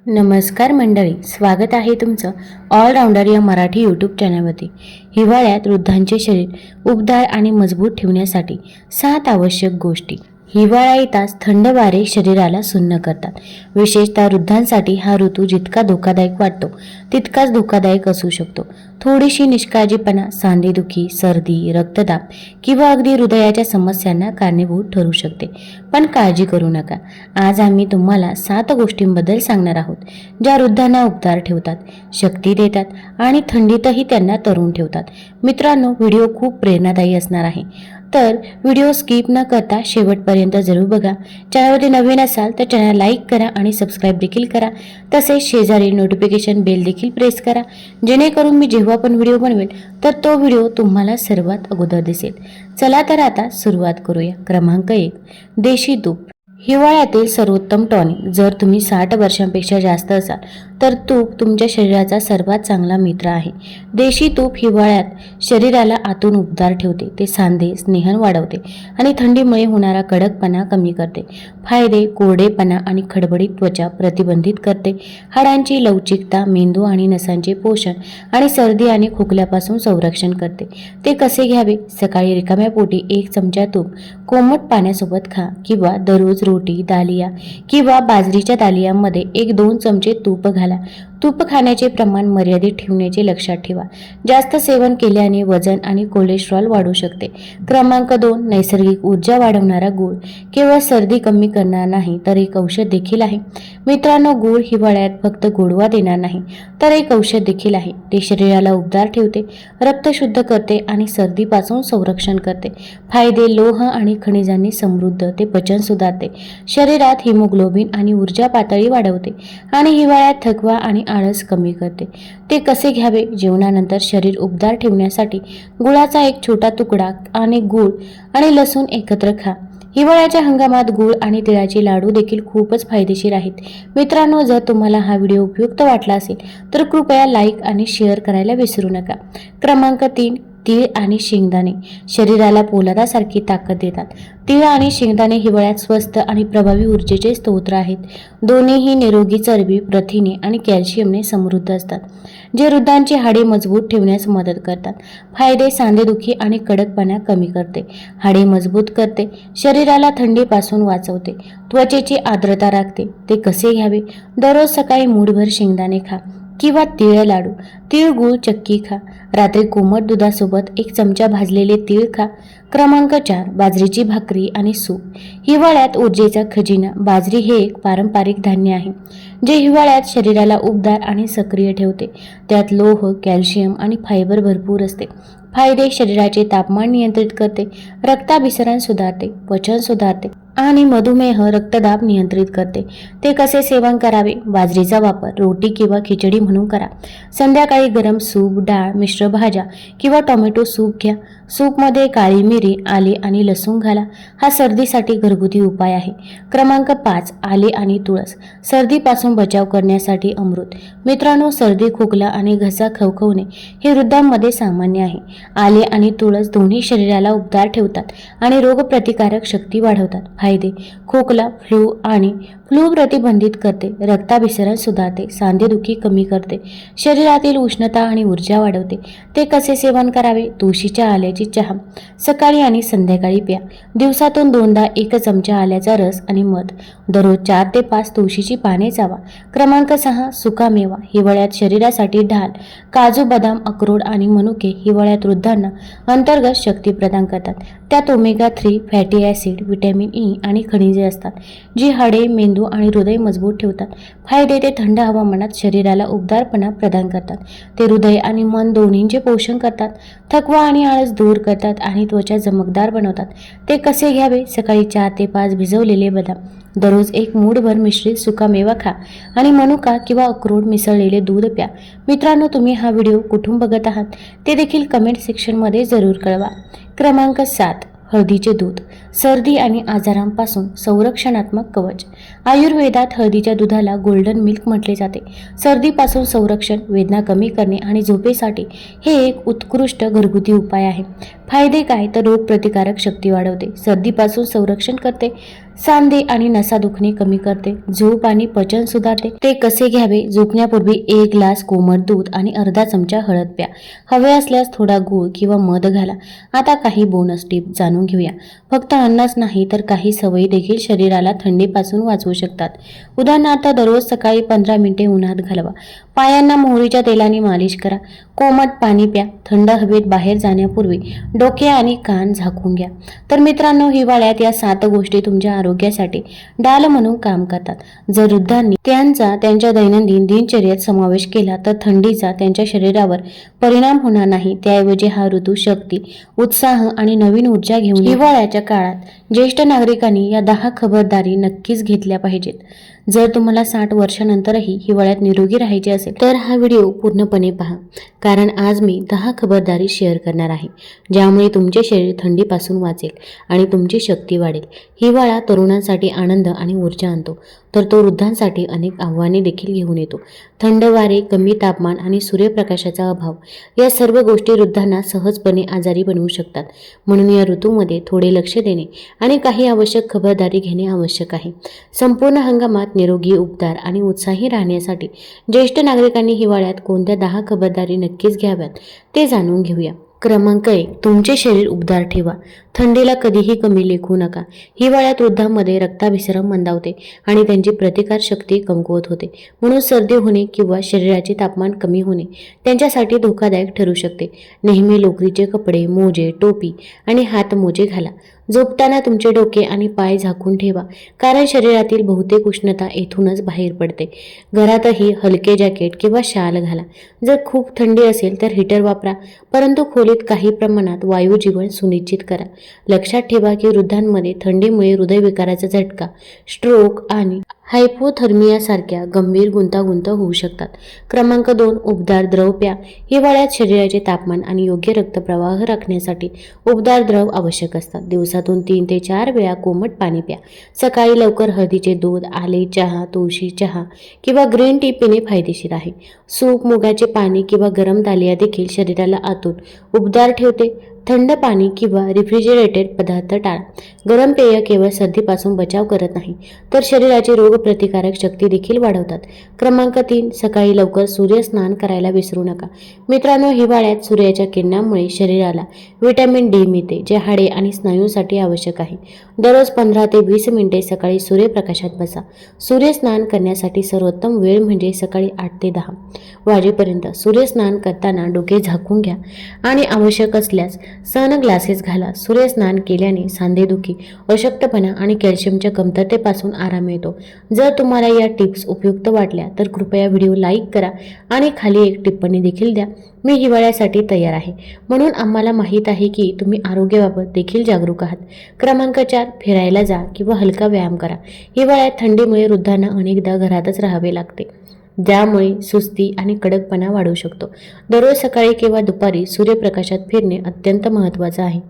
नमस्कार मंडळी स्वागत आहे तुमचं ऑलराऊंडर या मराठी यूट्यूब चॅनलवरती हिवाळ्यात वृद्धांचे शरीर उबदार आणि मजबूत ठेवण्यासाठी सात आवश्यक गोष्टी. हिवाळा येताच थंड वारे शरीराला सुन्न करतात. विशेषतः वृद्धांसाठी हा ऋतू जितका धोकादायक वाटतो तितकाच धोकादायक असू शकतो. थोडीशी निष्काळजीपणा सांधेदुखी सर्दी रक्तदाब किंवा अगदी हृदयाच्या समस्यांना कारणीभूत ठरू शकते. पण काळजी करू नका. आज आम्ही तुम्हाला सात गोष्टींबद्दल सांगणार आहोत ज्या वृद्धांना उपचार ठेवतात शक्ती देतात आणि थंडीतही त्यांना तरुण ठेवतात. मित्रांनो व्हिडिओ खूप प्रेरणादायी असणार आहे. तर व्हिडिओ स्किप न करता शेवटपर्यंत जरूर बघा. चॅनलवरती नवीन असाल तर चॅनल लाईक करा आणि सबस्क्राईब देखील करा. तसेच शेजारी नोटिफिकेशन बेल देखील प्रेस करा. जेणेकरून मी जेव्हा पण व्हिडिओ बनवेल तर तो व्हिडिओ तुम्हाला सर्वात अगोदर दिसेल. चला तर आता सुरुवात करूया. क्रमांक एक देशी तूप हिवाळ्यातील सर्वोत्तम टॉनिक जर तुम्ही साठ वर्षांपेक्षा जास्त असाल तर तूप तुमच्या शरीराचा सर्वात चांगला मित्र आहे. देशी तूप हिवाळ्यात शरीराला आतून उबदार ठेवते ते सांधे स्नेहन वाढवते आणि थंडीमुळे होणारा कडकपणा कमी करते. फायदे कोरडेपणा आणि खडबडीत त्वचा प्रतिबंधित करते. हाडांची लवचिकता मेंदू आणि नसांचे पोषण आणि सर्दी आणि खोकल्यापासून संरक्षण करते. ते कसे घ्यावे? सकाळी रिकाम्या पोटी एक चमचा तूप कोमट पाण्यासोबत खा किंवा दररोज रोटी दालिया किंवा बाजरीच्या दालियांमध्ये एक दोन चमचे तूप घाला. तूप खाण्याचे प्रमाण मर्यादित ठेवण्याचे लक्षात ठेवा. जास्त सेवन केल्याने वजन आणि कोलेस्ट्रॉल वाढू शकते. क्रमांक दोन नैसर्गिक ऊर्जा वाढवणारा गूळ. केवळ सर्दी कमी करणार नाही तर एक औषध देखील आहे. मित्रांनो गूळ हिवाळ्यात फक्त गोडवा देणार नाही तर एक औषध देखील आहे. ते शरीराला उबदार ठेवते रक्त शुद्ध करते आणि सर्दीपासून संरक्षण करते. फायदे लोह आणि खनिजांनी समृद्ध ते पचन सुधारते. शरीरात हिमोग्लोबिन आणि ऊर्जा पातळी वाढवते आणि हिवाळ्यात थकवा आणि आळस कमी करते. ते कसे घ्यावे? जेवणानंतर शरीर उबदार ठेवण्यासाठी गुळाचा एक छोटा तुकडा आणि गूळ आणि लसूण एकत्र खा. हिवाळ्याच्या हंगामात गूळ आणि तिळाचे लाडू देखील खूपच फायदेशीर आहेत. मित्रांनो जर तुम्हाला हा व्हिडिओ उपयुक्त वाटला असेल तर कृपया लाईक आणि शेअर करायला विसरू नका. क्रमांक तीन तीळ आणि शेंगदाणे शरीराला पोलादासारखी ताकद देतात. तीळ आणि शेंगदाणे हिवाळ्यात स्वस्त आणि प्रभावी ऊर्जेचे स्तोत्र आहेत. दोन्हीही निरोगी चरबी प्रथिने आणि कॅल्शियमने समृद्ध असतात जे वृद्धांची हाडे मजबूत ठेवण्यास मदत करतात. फायदे सांधेदुखी आणि कडकपणा कमी करते. हाडे मजबूत करते. शरीराला थंडीपासून वाचवते. त्वचेची आर्द्रता राखते. ते कसे घ्यावे? दररोज सकाळी मूठभर शेंगदाणे खा. किंवा तिळ लाडू. तिळगुळ गूळ चक्की खा. रात्री कोमट दुधासोबत एक चमचा भाजलेले तीळ खा. क्रमांक चार बाजरीची भाकरी आणि सूप. हिवाळ्यात ऊर्जेचा खजिना. बाजरी हे एक पारंपरिक धान्य आहे जे हिवाळ्यात शरीराला उबदार आणि सक्रिय ठेवते. त्यात लोह कॅल्शियम आणि फायबर भरपूर असते. फायदे शरीराचे तापमान नियंत्रित करते रक्ताभिसरण सुधारते पचन सुधारते आणि मधुमेह रक्तदाब नियंत्रित करते. ते कसे सेवन करावे? बाजरीचा वापर रोटी किंवा खिचडी म्हणून करा. संध्याकाळी गरम सूप डाळ मिश्र भाज्या किंवा टोमॅटो सूप घ्या. सूपमध्ये काळी मिरी आले आणि लसूण घाला. हा सर्दीसाठी घरगुती उपाय आहे. क्रमांक पाच आले आणि तुळस. सर्दीपासून बचाव करण्यासाठी अमृत. मित्रांनो सर्दी खोकला आणि घसा खवखवणे हे वृद्धांमध्ये सामान्य आहे. आले आणि तुळस दोन्ही शरीराला उबदार ठेवतात आणि रोगप्रतिकारक शक्ती वाढवतात. फायदे. खोकला फ्लू आणि फ्लू प्रतिबंधित करते. रक्ताभिसरण सुधारते. सांधेदुखी कमी करते. शरीरातील उष्णता आणि ऊर्जा वाढवते. ते कसे सेवन करावे? तुळशीच्या आल्याची चहा. सकाळी आणि संध्याकाळी प्या. दिवसातून दोनदा एक चमचा आल्याचा रस आणि मध. दररोज चार ते पाच तुळशीची पाने चावा. क्रमांक सहा सुकामेवा हिवाळ्यात शरीरासाठी ढाल. काजू बदाम अक्रोड आणि मनुके हिवाळ्यात वृद्धांना अंतर्गत शक्ती प्रदान करतात. त्यात omega three fatty acid vitamin E आणि खनिजे असतात जी हाडे मेंदू आणि हृदय मजबूत ठेवतात. फायदे ते थंड हवामानात शरीराला उबदारपणा प्रदान करतात. ते हृदय आणि मन दोन्हींचे पोषण करतात. थकवा आणि आळस दूर करतात आणि त्वचा चमकदार बनवतात. ते कसे घ्यावे? सकाळी चार ते पाच भिजवलेले बदाम. दररोज एक मूठभर मिश्रित सुकामेवा खा आणि मनुका किंवा अक्रोड मिसळलेले दूध प्या. मित्रांनो तुम्ही हा व्हिडिओ कुठून बघत आहात? ते देखील कमेंट सेक्शनमध्ये जरूर कळवा. क्रमांक सात. हळदीचे दूध सर्दी आणि आजारांपासून संरक्षणात्मक कवच. आयुर्वेदात हळदीच्या दुधाला गोल्डन मिल्क म्हटले जाते. सर्दीपासून संरक्षण वेदना कमी करणे आणि झोपेसाठी हे एक उत्कृष्ट घरगुती उपाय आहे. फायदे काय तर रोगप्रतिकारक शक्ती वाढवते. सर्दीपासून संरक्षण करते. सांधे आणि नसा दुखणे कमी करते. झोप आणि पचन सुधारते. ते कसे घ्यावे? झोपण्यापूर्वी एक ग्लास कोमट दूध आणि अर्धा चमचा हळद प्या. हवे असल्यास थोडा गूळ किंवा मध घाला. आता काही बोनस टिप जाणून घेऊया. फक्त अन्नच नाही तर काही सवयी देखील शरीराला थंडीपासून वाचवू शकतात. उदाहरणार्थ दररोज सकाळी पंधरा मिनिटे उन्हात घालवा. पायांना मोहरीच्या तेलाने मालिश करा. कोमट पाणी प्या. थंड हवेत बाहेर जाण्यापूर्वी डोके आणि कान झाकून घ्या. तर मित्रांनो हिवाळ्यात या सात गोष्टी तुमच्या आरोग्यासाठी डाल म्हणून काम करतात. जर वृद्धांनी त्यांचा त्यांच्या दैनंदिन दिनचर्येत समावेश केला तर थंडीचा त्यांच्या शरीरावर परिणाम होणार नाही. त्याऐवजी हा ऋतू शक्ती उत्साह आणि नवीन ऊर्जा घेऊन हिवाळ्याच्या काळात ज्येष्ठ नागरिकांनी या दहा खबरदारी नक्कीच घेतल्या पाहिजेत. जर तुम्हाला साठ वर्षानंतरही हिवाळ्यात निरोगी राहायचे असेल तर हा व्हिडिओ पूर्णपणे पहा. कारण आज मी दहा खबरदारी शेअर करणार आहे ज्यामुळे तुमचे शरीर थंडीपासून वाचेल आणि तुमची शक्ती वाढेल. हिवाळा तरुणांसाठी आनंद आणि ऊर्जा आणतो. तर तो वृद्धांसाठी अनेक आव्हाने देखील घेऊन येतो. थंड वारे कमी तापमान आणि सूर्यप्रकाशाचा अभाव या सर्व गोष्टी वृद्धांना सहजपणे आजारी बनवू शकतात. म्हणून या ऋतूमध्ये थोडे लक्ष देणे आणि काही आवश्यक खबरदारी घेणे आवश्यक आहे. संपूर्ण हंगामात निरोगी उपदार आणि उत्साही राहण्यासाठी ज्येष्ठ नागरिकांनी हिवाळ्यात कोणत्या दहा खबरदारी नक्कीच घ्याव्यात ते जाणून घेऊया. क्रमांक एक तुमचे शरीर उबदार ठेवा. थंडीला कधीही कमी लेखू नका. हिवाळ्यात वृद्धांमध्ये रक्ताभिसरण मंदावते आणि त्यांची प्रतिकार शक्ती कमकुवत होते. म्हणून सर्दी होणे किंवा शरीराचे तापमान कमी होणे त्यांच्यासाठी धोकादायक ठरू शकते. नेहमी लोकरीचे कपडे मोजे टोपी आणि हातमोजे घाला. झोपताना तुमचे डोके आणि पाय झाकून ठेवा. कारण शरीरातील बहुतेक उष्णता येथूनच बाहेर पडते. घरातही हलके जॅकेट किंवा शाल घाला. जर खूप थंडी असेल तर हीटर वापरा. परंतु खोलीत काही प्रमाणात वायू जीवन सुनिश्चित करा. लक्षात ठेवा की वृद्धांमध्ये थंडीमुळे हृदयविकाराचा झटका स्ट्रोक आणि हायपोथर्मियासारख्या गंभीर गुंतागुंत होऊ शकतात. क्रमांक दोन उबदार द्रव प्या हिवाळ्यात शरीराचे तापमान आणि योग्य रक्तप्रवाह राखण्यासाठी उबदार द्रव आवश्यक असतात. दिवसातून तीन ते चार वेळा कोमट पाणी प्या. सकाळी लवकर हळदीचे दूध आले चहा तुळशी चहा किंवा ग्रीन टी पिणे फायदेशीर आहे. सूप मुगाचे पाणी किंवा गरम दालिया देखील शरीराला आतून उबदार ठेवते. थंड पाणी किंवा रिफ्रिजरेटेड पदार्थ टाळा. गरम पेय केवळ सर्दीपासून बचाव करत नाही तर शरीराची रोगप्रतिकारक शक्ती देखील वाढवतात. क्रमांक तीन सकाळी लवकर सूर्यस्नान करायला विसरू नका. मित्रांनो हिवाळ्यात सूर्याच्या किरणामुळे शरीराला व्हिटॅमिन डी मिळते जे हाडे आणि स्नायूसाठी आवश्यक आहे. दररोज पंधरा ते वीस मिनिटे सकाळी सूर्यप्रकाशात बसा. सूर्यस्नान करण्यासाठी सर्वोत्तम वेळ म्हणजे सकाळी आठ ते दहा वाजेपर्यंत. सूर्यस्नान करताना डोके झाकून घ्या आणि आवश्यक असल्यास सन ग्लासेस घाला सूर्यस्नान केल्याने सांधेदुखी अशक्तपणा आणि कॅल्शियमच्या कमतरतेपासून आराम मिळतो. जर तुम्हाला या टिप्स उपयुक्त वाटल्या तर कृपया व्हिडिओ लाईक करा आणि खाली एक टिप्पणी देखील द्या. मी हिवाळ्यासाठी तयार आहे. म्हणून आम्हाला माहीत आहे की तुम्ही आरोग्याबाबत देखील जागरूक आहात. क्रमांक चार फिरायला जा किंवा हलका व्यायाम करा. हिवाळ्यात थंडीमुळे वृद्धांना अनेकदा घरातच राहावे लागते. ज्यामुळे सुस्ती आणि कडकपणा वाढू शकतो. दररोज सकाळी किंवा दुपारी सूर्यप्रकाशात फिरणे अत्यंत महत्त्वाचं आहे.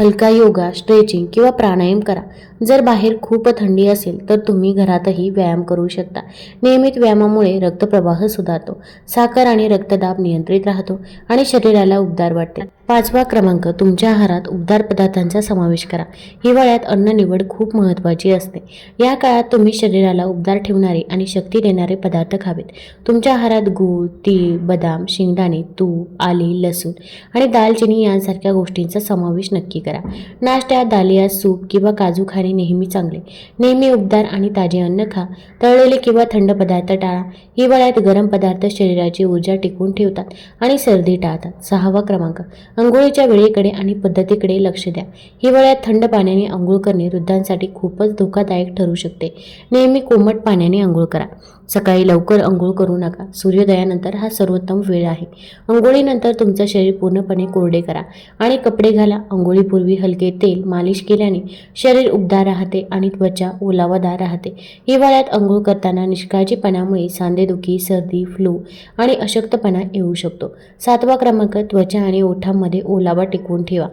हलका योगा स्ट्रेचिंग किंवा प्राणायाम करा. जर बाहेर खूप थंडी असेल तर तुम्ही घरातही व्यायाम करू शकता. नियमित व्यायामामुळे रक्तप्रवाह सुधारतो. साखर आणि रक्तदाब नियंत्रित राहतो आणि शरीराला उबदार वाटते. पाचवा क्रमांक तुमच्या आहारात उबदार पदार्थांचा समावेश करा. हिवाळ्यात अन्न निवड खूप महत्त्वाची असते. या काळात तुम्ही शरीराला उबदार ठेवणारे आणि शक्ती देणारे पदार्थ खावेत. तुमच्या आहारात गूळ तीळ बदाम शेंगदाणे तूप आले लसूण आणि दालचिनी यांसारख्या गोष्टींचा समावेश नक्की करा. नाश्त्यात दालिया सूप किंवा काजू खाणे नेहमी चांगले. नेहमी उबदार आणि ताजे अन्न खा. तळलेले किंवा थंड पदार्थ टाळा. हिवाळ्यात गरम पदार्थ शरीराची ऊर्जा टिकवून ठेवतात आणि सर्दी टाळतात. सहावा क्रमांक अंघोळीच्या वेळेकडे आणि पद्धतीकडे लक्ष द्या. हिवाळ्यात थंड पाण्याने आंघोळ करणे वृद्धांसाठी खूपच धोकादायक ठरू शकते. नेहमी कोमट पाण्याने आंघोळ करा. सकाळी लवकर अंघोळ करू नका. सूर्योदयानंतर हा सर्वोत्तम वेळ आहे. अंघोळीनंतर तुमचं शरीर पूर्णपणे कोरडे करा आणि कपडे घाला. अंघोळीपूर्वी हलके तेल मालिश केल्याने शरीर उबदार राहते आणि त्वचा ओलावादार राहते. हिवाळ्यात अंघोळ करताना निष्काळजीपणामुळे सांधेदुखी सर्दी फ्लू आणि अशक्तपणा येऊ शकतो. सातवा क्रमांक त्वचा आणि ओठांमध्ये ओलावा टिकवून ठेवा.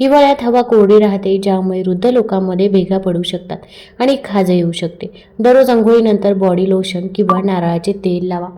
हिवाळ्यात हवा कोरडी राहते ज्यामुळे वृद्ध लोकांमध्ये भेगा पडू शकतात आणि खाज येऊ शकते. दररोज अंघोळीनंतर बॉडी लोशन किंवा नारळाचे तेल लावा.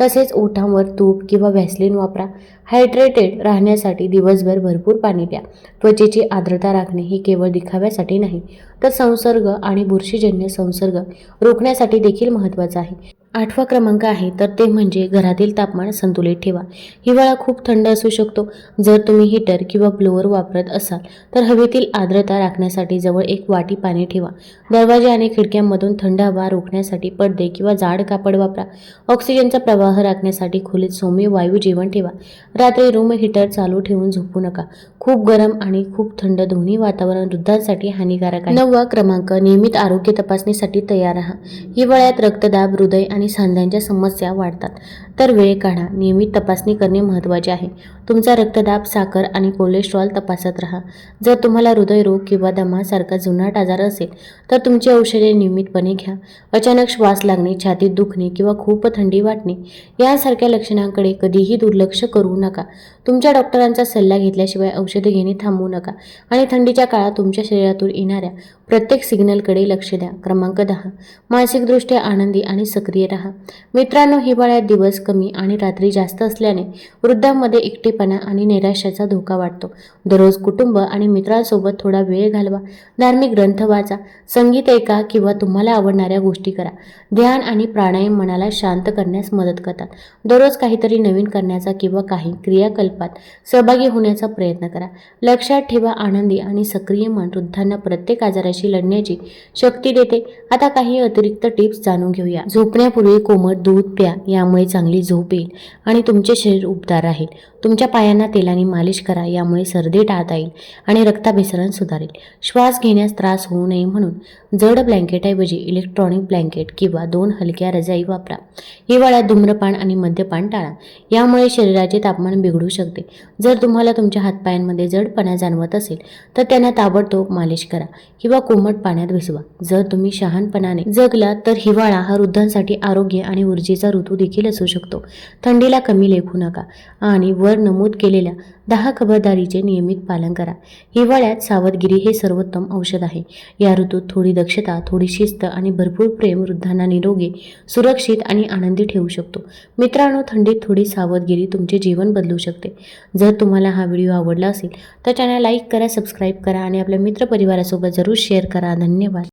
तसेच ओठांवर तूप किंवा व्हॅसलिन वापरा. हायड्रेटेड राहण्यासाठी दिवसभर भरपूर पाणी प्या. त्वचेची आर्द्रता राखणे ही केवळ दिखाव्यासाठी नाही तर संसर्ग आणि बुरशीजन्य संसर्ग रोखण्यासाठी देखील महत्त्वाचं आहे. आठवा क्रमांक आहे तर ते म्हणजे घरातील तापमान संतुलित ठेवा. हिवाळा खूप थंड असू शकतो. जर तुम्ही हीटर किंवा ब्लोअर वापरत असाल तर हवेतील आर्द्रता राखण्यासाठी जवळ एक वाटी पाणी ठेवा. दरवाजे आणि खिडक्यांमधून थंड हवा रोखण्यासाठी पडदे किंवा जाड कापड वापरा. ऑक्सिजनचा प्रवाह राखण्यासाठी खोलीत सौम्य वायू जेवण ठेवा. रात्री रूम हीटर चालू ठेवून झोपू नका. खूप गरम आणि खूप थंड दोन्ही वातावरण वृद्धांसाठी हानिकारक आहे. नववा क्रमांक नियमित आरोग्य तपासणीसाठी तयार राहा. हिवाळ्यात रक्तदाब हृदय आणि सांध्यांच्या समस्या वाढतात. तर वेळ काढा. नियमित तपासणी करणे महत्त्वाचे आहे. तुमचा रक्तदाब साखर आणि कोलेस्ट्रॉल तपासत राहा. जर तुम्हाला हृदयरोग किंवा दमासारखा जुनाट आजार असेल तर तुमची औषधे नियमितपणे घ्या. अचानक श्वास लागणे छातीत दुखणे किंवा खूप थंडी वाटणे यासारख्या लक्षणांकडे कधीही दुर्लक्ष करू नका. तुमच्या डॉक्टरांचा सल्ला घेतल्याशिवाय औषध घेणे थांबवू नका. आणि थंडीच्या काळात तुमच्या शरीरातून येणाऱ्या प्रत्येक सिग्नलकडे लक्ष द्या. क्रमांक दहा. मानसिकदृष्ट्या आनंदी आणि सक्रिय राहा. मित्रांनो हिवाळ्यात दिवस कमी आणि रात्री जास्त असल्याने वृद्धांमध्ये एकटेपणा आणि निराशाचा धोका वाटतो दररोज कुटुंब आणि मित्रांसोबत थोडा वेळ घालवा. धार्मिक ग्रंथ वाचा. संगीत ऐका किंवा तुम्हाला आवडणाऱ्या गोष्टी करा. ध्यान आणि प्राणायाम मनाला शांत करण्यास मदत करतात. दररोज काहीतरी नवीन करण्याचा किंवा काही क्रियाकल्पात सहभागी होण्याचा प्रयत्न करा. लक्षात ठेवा आनंदी आणि सक्रिय मन वृद्धांना प्रत्येक आजाराशी लढण्याची शक्ती देते. आता काही अतिरिक्त टिप्स जाणून घेऊया. झोपण्यापूर्वी कोमट दूध प्या यामुळे चांगली झोप येईल आणि तुमचे शरीर उबदार राहील. तुमच्या पायांना तेलाने मालिश करा यामुळे सर्दी टाळता येईल आणि रक्ताभिसरण सुधारेल. श्वास घेण्यास त्रास होऊ नये म्हणून जड ब्लँकेटऐवजी इलेक्ट्रॉनिक ब्लँकेट किंवा दोन हलक्या रजाई वापरा. हिवाळ्यात धूम्रपान आणि मद्यपान टाळा. यामुळे शरीराचे तापमान बिघडू शकते. जर तुम्हाला तुमच्या पायांमध्ये जडपणा जाणवत असेल तर त्यांना ताबडतोब मालिश करा किंवा कोमट पाण्यात भिजवा. जर तुम्ही शहाणपणाने जगला तर हिवाळा हा वृद्धांसाठी आरोग्य आणि ऊर्जेचा ऋतू देखील असू शकतो. थंडीला कमी लेखू नका आणि वर नमूद केलेल्या दहा खबरदारीचे नियमित पालन करा. हिवाळ्यात सावधगिरी हे सर्वोत्तम औषध आहे. या ऋतूत थोडी दक्षता थोडी शिस्त आणि भरपूर प्रेम वृद्धांना निरोगी सुरक्षित आणि आनंदी ठेवू शकतो. मित्रांनो थंडीत थोडी सावधगिरी तुमचे जीवन बदलू शकते. जर तुम्हाला हा व्हिडिओ आवडला असेल तर चॅनल लाईक करा सबस्क्राईब करा आणि आपल्या मित्रपरिवारासोबत जरूर शेअर करा. धन्यवाद.